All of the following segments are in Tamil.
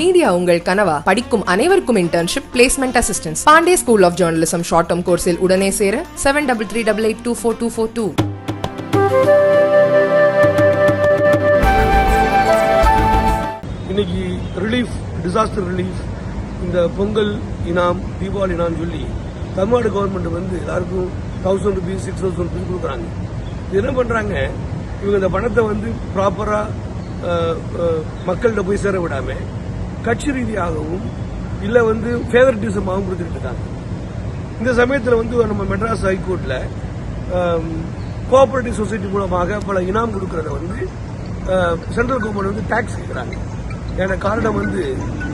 மீடியா உங்கள் கனவா? படிக்கும் அனைவருக்கும் internship placement assistance Pandey school of journalism short term கோர்ஸில் உடனே சேர seven double three double eight two four two four two இன்னைக்கு ரிலீஃப் டிசாஸ்டர் ரிலீஃப் இந்த பொங்கல் இனாம் தீபாவளி இனாம் சொல்லி தமிழ்நாடு கவர்மெண்ட் வந்து எல்லாருக்கும் thousand rupees six thousand rupees கொடுக்குறாங்க. இது என்ன பண்ணுறாங்க இவங்க இந்த பணத்தை வந்து ப்ராப்பராக மக்கள்கிட்ட போய் சேர விடாமல் கட்சி ரீதியாகவும் இல்ல வந்து ஃபேவரட்டிசமாகவும் கொடுத்துட்டு இருக்காங்க இந்த சமயத்தில் வந்து நம்ம மெட்ராஸ் ஹைகோர்ட்ல கோஆபரேட்டிவ் சொசைட்டி மூலமாக பல இனாம் கொடுக்கறத வந்து சென்ட்ரல் கவர்மெண்ட் வந்து டேக்ஸ் கேட்குறாங்க ஏன்னா காரணம் வந்து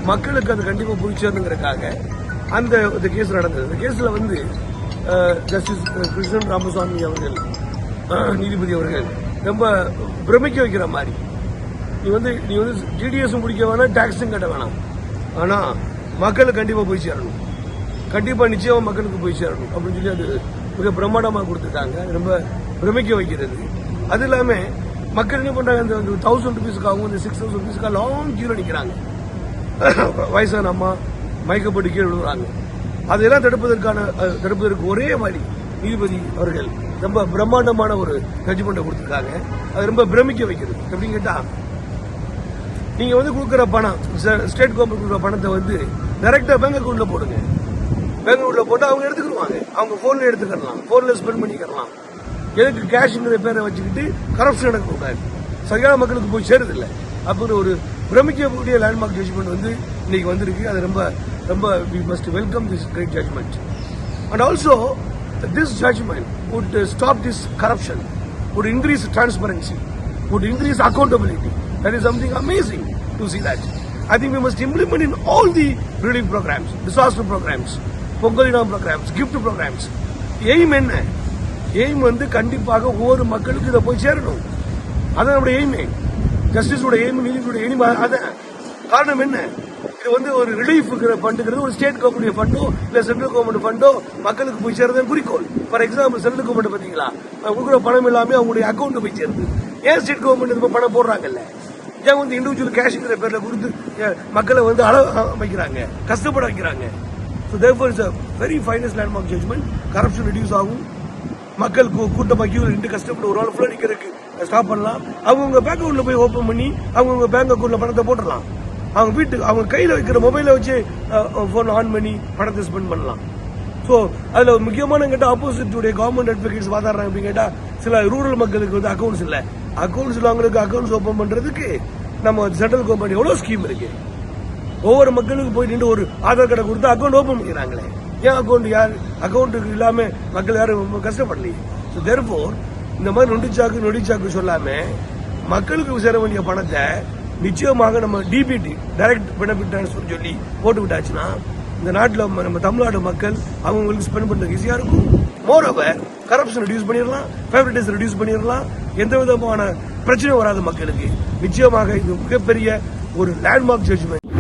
மக்களுக்கு அது கண்டிப்பாக போய் சேரணுங்கிறதுக்காக அந்த இந்த கேஸ் நடந்தது. இந்த கேஸில் வந்து ஜஸ்டிஸ் கிருஷ்ணன் ராமசாமி அவர்கள் நீதிபதி அவர்கள் ரொம்ப பிரமிக்க வைக்கிற மாதிரி நீ வந்து நீ வந்து டிடிஎஸும் பிடிக்க வேணாம் டேக்ஸும் கட்ட வேணாம். ஆனால் மக்களுக்கு கண்டிப்பாக போய் சேரணும். கண்டிப்பாக நிச்சயமாக மக்களுக்கு போய் சேரணும். அப்படின்னு சொல்லி அது மிக பிரம்மாண்டமாக கொடுத்துருக்காங்க ரொம்ப பிரமிக்க வைக்கிறது. அது இல்லாமல் மக்கள் என்ன பண்ணுறாங்க இந்த தௌசண்ட் ருபீஸுக்காகவும் இந்த சிக்ஸ் தௌசண்ட் ருபீஸுக்காக லாங் கீழே நிற்கிறாங்க வயசான அம்மா மயக்கப்பட்டு கீழே விழுறாங்க அதையெல்லாம் தடுப்பதற்கான தடுப்பதற்கு ஒரே வழி நீதிபதி அவர்கள். ரொம்ப பிரம்மாண்டமான ஒரு ஜட்ஜ்மெண்ட்டை கொடுத்துருக்காங்க. அது ரொம்ப பிரமிக்க வைக்கிறது. எப்படின்னு கேட்டால் நீங்க வந்து கொடுக்குற பணம் ஸ்டேட் கவர்மெண்ட் கொடுக்குற பணத்தை வந்து டைரக்டா பேங்க் அக்கௌண்ட்ல போடுங்க. பேங்க் அக்கௌண்ட்ல போட்டு அவங்க எடுத்துக்கிடுவாங்க. அவங்க போன்ல எடுத்துக்கலாம் போன்ல ஸ்பெண்ட் பண்ணிக்கலாம் எதுக்கு கேஷ்ங்கிற பேரை வச்சுக்கிட்டு கரப்ஷன் நடக்கக்கூடாது சரியான மக்களுக்கு போய் சேருது இல்ல அப்படின்னு ஒரு பிரமிக்கக்கூடிய லேண்ட்மார்க் ஜட்ஜ்மெண்ட் வந்து இன்னைக்கு வந்திருக்கு. அது ரொம்ப ரொம்ப we must welcome this great judgement and also this judgement would stop this corruption would increase transparency would increase accountability that is something amazing to see that. I think we must implement in all the relief programs disaster programs பொங்கலிடம் ப்ரோக்ராம்ஸ் கிஃப்ட் ப்ரோக்ராம்ஸ் எய்ம் என்ன? எய்ம் வந்து கண்டிப்பாக ஒவ்வொரு மக்களுக்கு இதை போய் சேரணும். அதான் நம்முடைய எய்மே ஜஸ்டிஸோட எய்ம் நீதிபதியோட எய்ம் அதான். காரணம் என்ன? இது வந்து ஒரு ரிலீஃப் ஃபண்டுங்கிறது ஒரு ஸ்டேட் கவர்மெண்ட் ஃபண்டோ இல்லை சென்ட்ரல் கவர்மெண்ட் ஃபண்டோ மக்களுக்கு போய் சேரதான் குறிக்கோள். ஃபார் எக்ஸாம்பிள் சென்ட்ரல் கவர்மெண்ட் பார்த்தீங்களா கொடுக்குற பணம் எல்லாமே அவங்களுடைய அக்கௌண்ட் போய் சேருது. ஏன் ஸ்டேட் கவர்மெண்ட் இது பணம் போடுறாங்கல்ல? ஏன் வந்து இண்டிவிஜுவல் கேஷ்ங்கிற பேரில் கொடுத்து மக்களை வந்து அள வைக்கிறாங்க கஷ்டப்பட வைக்கிறாங்க. So therefore is a very finest landmark judgement corruption reduce ஆகும். மக்கள் கூ- கூட்டமா கியூ நின்று கஷ்டப்பட்டு ஒரு ஆள் ஃபுல்லாக நிற்கிறதுக்கு ஸ்டாப் பண்ணலாம். அவங்கவுங்க பேங்க் அக்கௌண்ட்டில் போய் ஓப்பன் பண்ணி அவங்கவுங்க பேங்க் அக்கௌண்ட்டில் பணத்தை போட்டுடலாம். அவங்க வீட்டுக்கு அவங்க கையில் வைக்கிற மொபைலை வச்சு ஃபோன் ஆன் பண்ணி பணத்தை ஸ்பெண்ட் பண்ணலாம். ஸோ அதில் முக்கியமான கேட்டால் ஆப்போசிட்டுடைய கவர்மெண்ட் அட்வொகேட்ஸ் வாதாடுறாங்க அப்படின்னு கேட்டால் சில ரூரல் மக்களுக்கு வந்து அக்கௌண்ட்ஸ் இல்லை. அக்கௌண்ட்ஸ் அவங்களுக்கு அக்கௌண்ட்ஸ் ஓப்பன் பண்ணுறதுக்கு நம்ம சென்ட்ரல் கவர்மெண்ட் எவ்வளோ ஸ்கீம் இருக்கு? ஒவ்வொரு மக்களுக்கு போய் நின்று ஒரு ஆதார் கார்டை கொடுத்து அக்கௌண்ட் ஓப்பன் பண்ணிக்கிறாங்களே. ஏன் அக்கௌண்ட் யார்? அக்கௌண்ட்டுக்கு இல்லாமல் மக்கள் யாரும் ரொம்ப கஷ்டப்படலையே. ஸோ தெர்ஃபோர் இந்த மாதிரி நொண்டிச்சாக்கு நொடிச்சாக்கு சொல்லாம மக்களுக்கு சேர வேண்டிய பணத்தை நிச்சயமாக நம்ம டிபிடி டைரக்ட் பெனிஃபிட் ட்ரான்ஸ்ஃபர் சொல்லி போட்டு விட்டாச்சுன்னா இந்த நாட்டில் நம்ம தமிழ்நாடு மக்கள் அவங்களுக்கு ஸ்பெண்ட் பண்ணுறதுக்கு ஈஸியாக இருக்கும். மோர் ஓவர் கரப்ஷன் ரெடியூஸ் பண்ணிடலாம் ஃபேவரட்டிஸ் ரெடியூஸ் பண்ணிடலாம் எந்த விதமான பிரச்சனை வராது மக்களுக்கு. நிச்சயமாக இது மிகப்பெரிய ஒரு லேண்ட்மார்க் ஜட்ஜ்மெண்ட்